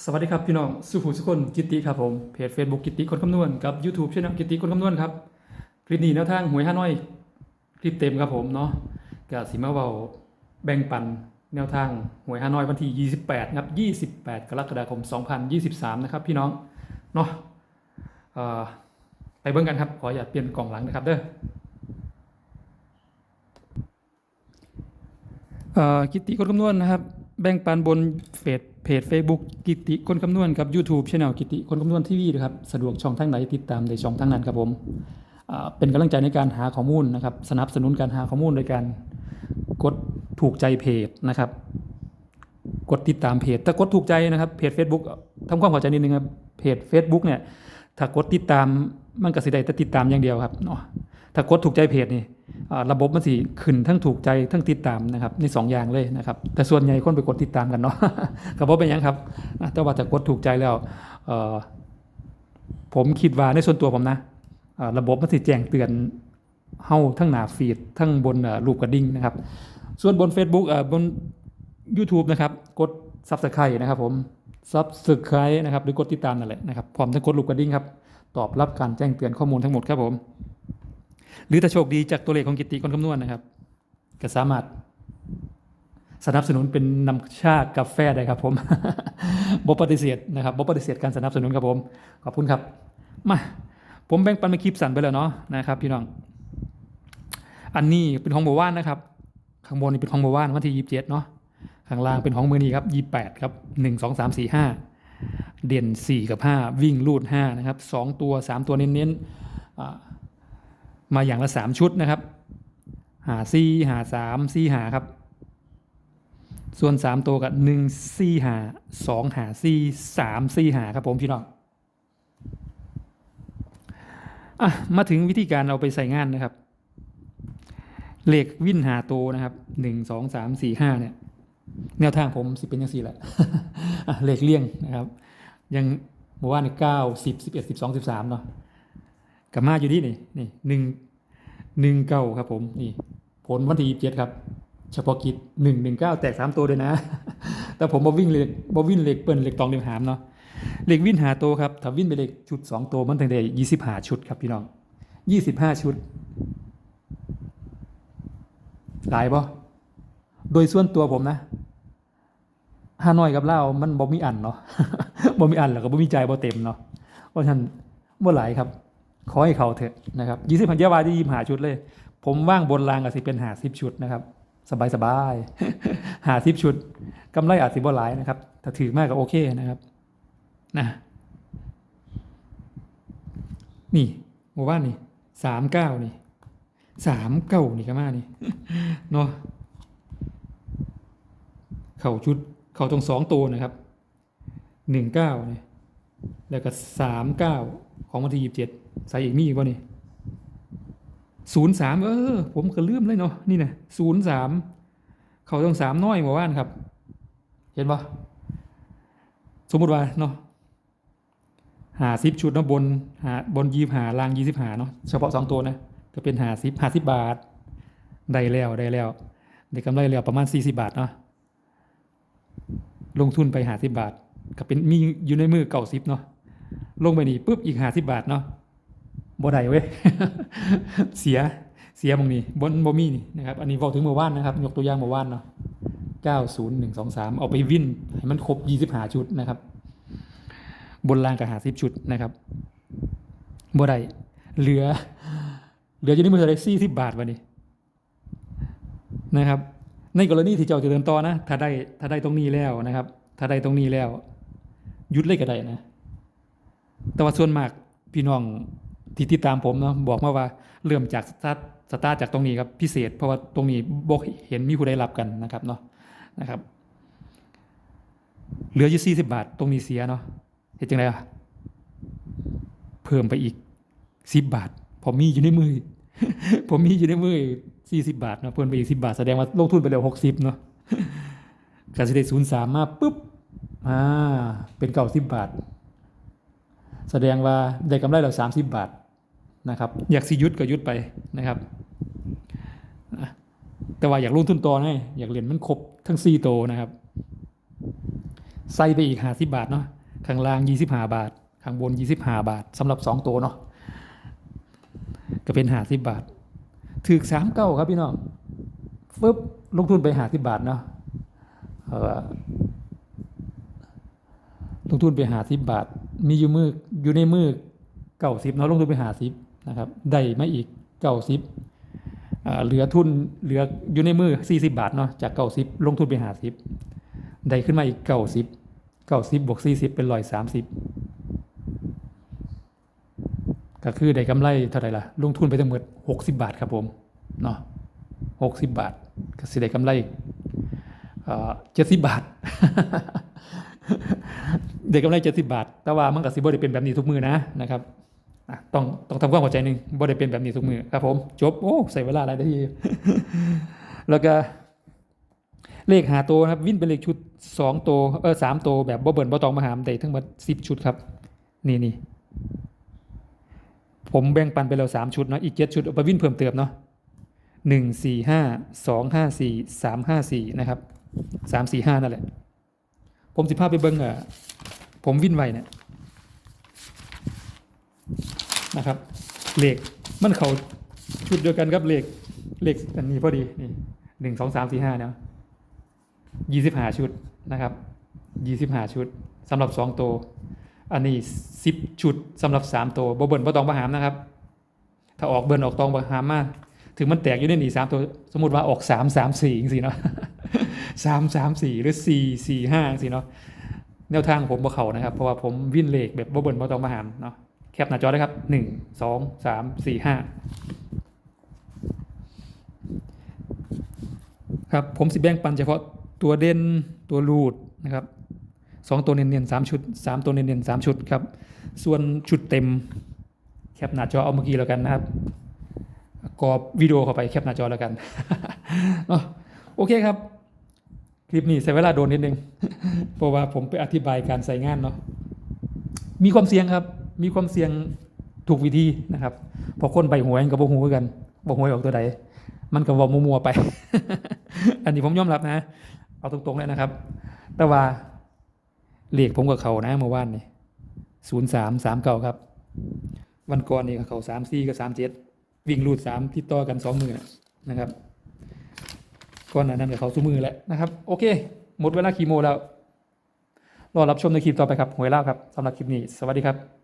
สวัสดีครับพี่น้องสุภูสุคนกิตติครับผมเพจ Facebook กิตติคนคำนวณกับ YouTube ช่องกิตติคนคำนวณครับคลิปนี้แนวทางหวยฮานอยคลิปเต็มครับผมเนาะก็สิมาเว้าแบ่งปันแนวทางหวยฮานอยวันที่ 28ครับ28 กรกฎาคม 2023 นะครับพี่น้องเนาะไปเบิ่งกันครับ ขออย่าเปลี่ยนกล่องหลังนะครับเด้อกิตติคนคำนวณนะครับ แบ่งปันบนเฟซ เพจ Facebook กิติคนคำนวณกับ YouTube Channel กิติคนคำนวณทีวีนะครับสะดวกช่องทางไหนติดตามในช่องทางนั้นครับผมเป็นกำลังใจในการหาข้อมูลนะครับสนับสนุนการหาข้อมูลโดยการกดถูกใจเพจนะครับ กดติดตามเพจถ้ากดถูกใจนะครับเพจ Facebook ทำความเข้าใจนิดนึงครับเพจ Facebook เนี่ยถ้ากดติดตามมันก็สิได้แต่ติดตามอย่างเดียวครับเนาะถ้ากดถูกใจเพจนี่ ระบบมันสิขึ้นทั้งถูกใจทั้งติดตามนะครับในสองอย่างเลยนะครับ แต่ส่วนใหญ่คนไปกดติดตามกันเนาะก็บ่เป็นยังครับแต่ว่าถ้ากดถูกใจแล้วผมคิดว่าในส่วนตัวผมนะระบบมันสิแจ้งเตือนเฮาทั้งหน้าฟีดทั้งบนรูปกระดิ่งนะครับ ส่วนบน Facebook บน YouTube นะครับ กด Subscribe นะครับผม Subscribe นะครับหรือกดติดตามนั่นแหละนะครับพร้อมทั้งกดลูกกระดิ่งครับตอบรับการแจ้งเตือนข้อมูลทั้งหมดครับผม หรือถ้าโชคดีจากตัวเลขของกิติคนคำนวณนนะครับ ก็สามารถสนับสนุนเป็นนำชากาแฟได้ครับผมบปฏิเสธนะครับบปฏิเสธการสนับสนุนครับผม ขอบคุณครับ มา ผมแบ่งปันมาคลิปสั่นไปแล้วเนาะนะครับ พี่น้อง อันนี้เป็นของโบว่านนะครับ ข้างบนนี่เป็นของโบว่านวันที่ยี่สิบเจ็ดเนาะ ข้างล่างเป็นของมือนี้ครับยี่แปดครับหนึ่งสองสามสี่ห้าเด่นสี่กับห้าวิ่งลูดห้านะครับสองตัวสามตัวเน้นๆอ่า มาอย่างละสามชุดนะครับ หาสี่หาสามซีหาครับ ส่วนสามตัวกับหนึ่งซีหาสองหาสี่สามสี่หาครับผมพี่น้องอะมาถึงวิธีการเอาไปใส่งานนะครับเลขวิ่นหาตัวนะครับหนึ่งสองสามสี่ห้าเนี่ย แนวทางผมสิเป็นยังสี่แหละอะเลขเลี่ยงนะครับ ยังบอกว่าในเก้าสิบสิบเอ็ดสิบสองสิบสามเนาะกับมาอยู่ที่นี่นี่หนึ่ง หนึ่งเก้าครับผมนี่ผลวันที่ยี่สิบเจ็ดครับ เฉพาะกิจหนึ่งหนึ่งเก้าแตกสามตัวด้วยนะ แต่ผมบอวิ่งเลขบอวิ่งเลขเปิ้ลเลขตองเลขหามเนาะเลขวิ่งหาตัวครับถ้าวิ่งไปเลขชุดสองตัวมันถึงได้ยี่สิบห้าชุดครับพี่น้องยี่สิบห้าชุด หลายปะโดยส่วนตัวผมนะฮานอยกับเล่ามันบ่มีอันเนาะบ่มีอันแล้วก็บ่มีใจบ่เต็มเนาะเพราะฉะนั้นบ่หลายครับ ขอให้เขาเถอะนะครับยี่สิบพันยาวาที่ยิมหาชุดเลย ผมว่างบนรางก็สิเป็นหาสิบชุดนะครับสบายสบายๆหาสิบชุดกำไรอาจสิบ่หลายนะครับถ้าถือมากก็โอเคนะครับนะนี่หมู่บ้านนี่สามเก้านี่สามเก้านี่ก็มานี่เนาะเข่าชุดเข่าตรงสองตัวนะครับหนึ่งเก้าเนี่ยแล้วก็สามเก้าของวันที่ยี่สิบเจ็ด ใส่อีกนี่อีกวะนี่ศูนย์สามเออ ผมก็ลืมเลยเนาะนี่นะศูนย์สามเขาตรงสามน้อยหมู่บ้านครับ เห็นปะสมมติว่าเนาะหาสิบชุดเนาะบนหาบนยีบหาลางยี่สิบหาเนาะเฉพาะสองตัวนะก็เป็นหาสิบหาสิบบาท ได้แล้วได้แล้วได้กำไรแล้วประมาณสี่สิบาทเนาะลงทุนไปหาสิบบาท ก็เป็นมีอยู่ในมือเก่าสิบเนาะลงไปนี่ปุ๊บอีกหาสิบบาทเนาะ บ่ได้เว้ยเสียเสียมงนี้บนบ่มีนี่นะครับ อันนี้บอกถึงเมื่อวานนะครับ ยกตัวอย่างเมื่อวานเนาะเก้าศูนย์หนึ่งสองสามเอาไปวิ่นให้มันครบยี่สิบหาชุดนะครับ บนรางกับหาสิบชุดนะครับบ่ได้เหลือ เหลืออยู่ในมือเท่าไรสี่สิบบาทวันนี้นะครับ ในกรณีที่เจ้าจะเดินต่อนะ ถ้าได้ถ้าได้ตรงนี้แล้วนะครับ ถ้าได้ตรงนี้แล้วยุดเลยก็ได้นะ แต่ว่าส่วนมากพี่น้อง ที่ติดตามผมเนาะบอกมาว่าเริ่มจากสตาร์ทสตาร์ทจากตรงนี้ครับพิเศษ เพราะว่าตรงนี้บอกเห็นมีผู้ได้รับกันนะครับเนาะนะครับ เหลืออยู่สี่สิบาท ตรงนี้เสียเนาะเห็นจังไงอะเพิ่มไปอีกสิบบาทพอมีอยู่ในมือ ผมมีอยู่ในมือสี่สิบาทเนาะเพิ่มไปอีกสิบาทแสดงว่าลงทุนไปแล้วหกสิบเนาะการสิได้ศูนย์สามมาปุ๊บอ่าเป็นเก่าสิบบาท แสดงว่าได้กำไรเราสามสิบบาท นะครับอยากสิยุดก็ยุดไปนะครับแต่ว่าอยากลงทุนต่อไงอยากเรียนมันครบทั้งสี่โตนะครับใส่ไปอีกห้าสิบาทเนาะข้างล่างยี่สิบห้าบาท ข้างบนยี่สิบห้าบาทสำหรับสองตัวเนาะก็เป็นห้าสิบบาทถือสามเก้าครับพี่น้องฟึบลงทุนไปห้าสิบบาทเนาะลงทุนไปห้าสิบบาท มีอยู่มืออยู่ในมือเก้าสิบเนาะลงทุนไปห้าสิบ นะครับได้มาอีกเก้าสิบเหลือทุนเหลืออยู่ในมือ 40 บาทเนาะจาก90ลงทุนไป50ได้ขึ้นมาอีก90 90บวก40เป็น130ก็คือได้กำไรเท่าไหร่ล่ะลงทุนไปทั้งหมด60บาทครับผมเนาะ60บาท ก็สิได้กำไรเอ่อ70บบาทได้กำไร70บาท แต่ว่ามันก็สิบ่ได้เป็นแบบนี้ทุกมือนะนะครับ ต้องต้องทำความเข้าใจหนึ่งบ่ได้เป็นแบบนี้ทุกมือครับผมจบโอ้ใส่เวลาหลายนาทีแล้วก็เลขหาตัวนะครับ วินเป็นเลขชุดสองตัวเออสามตัวแบบบ่เบิ่นบ่ตองมาหามได้ทั้งหมดสิบชุดครับ นี่นี่ผมแบ่งปันไปแล้วสามชุดเนาะอีกเจ็ดชุดเอาไปวินเพิ่มเติมเนาะหนึ่งสี่ห้าสองห้าสี่สามห้าสี่นะครับสามสี่ห้านั่นแหละ ผมสิพาพไปเบิ่งอะผมวินไวเนี่ย นะครับเลขมันเขาชุดเดียวกันครับเลขเลขอันนี้พอดีนี่หนึ่งสองสามสี่ห้าเนาะยี่สิบห้าชุดนะครับยี่สิบห้าชุดสำหรับสองตัวอันนี้สิบชุดสำหรับสามตัวบ่เบิ่นบ่ตองประหามนะครับ ถ้าออกเบิ่นออกตองประหามมาถึงมันแตกอยู่ในนี่สามตัวสมมติว่าออกสามสามสี่สิเนาะสามสามสี่หรือสี่สี่ห้าสิเนาะแนวทางผมบ่เขานะครับ เพราะว่าผมวิ่นเลขแบบบ่เบิ่นบ่ตองประหามเนาะ แคปหน้าจอได้ครับหนึ่งสองสามสี่ห้าครับผมสิแบ่งปันเฉพาะตัวเด่นตัวรูดนะครับสองตัวเนียนๆสามชุดสามตัวเนียนๆสามชุดครับ ส่วนชุดเต็มแคปหน้าจอเอาเมื่อกี้แล้วกันนะครับกรอบวิดีโอเข้าไปแคปหน้าจอแล้วกันเนาะโอเคครับ คลิปนี้ใช้เวลาโดนนิดนึง เพราะว่าผมไปอธิบายการใส่งานเนาะมีความเสี่ยงครับ มีความเสี่ยงถูกวิธีนะครับพอคนใบหวยกับบ่หูคือกันบ่หวยออกตัวใดมันก็เวอมัวๆไป อันนี้ผมยอมรับนะ เอาตรงๆเลยนะครับ แต่ว่าเลขผมกับเขานะเมื่อวานนี่ศูนย์สามสามเก่าครับ วันก่อนนี่เขาสามสี่กับสามเจ็ดวิ่งรูดสามติดต่อกันสองมือนะครับก่อนหน้านั้นกับเขาสู้มือแหละนะครับ โอเค หมดเวลาคีโมแล้วรอรับชมในคลิปต่อไปครับหวยเล่าครับสำหรับคลิปนี้ สวัสดีครับ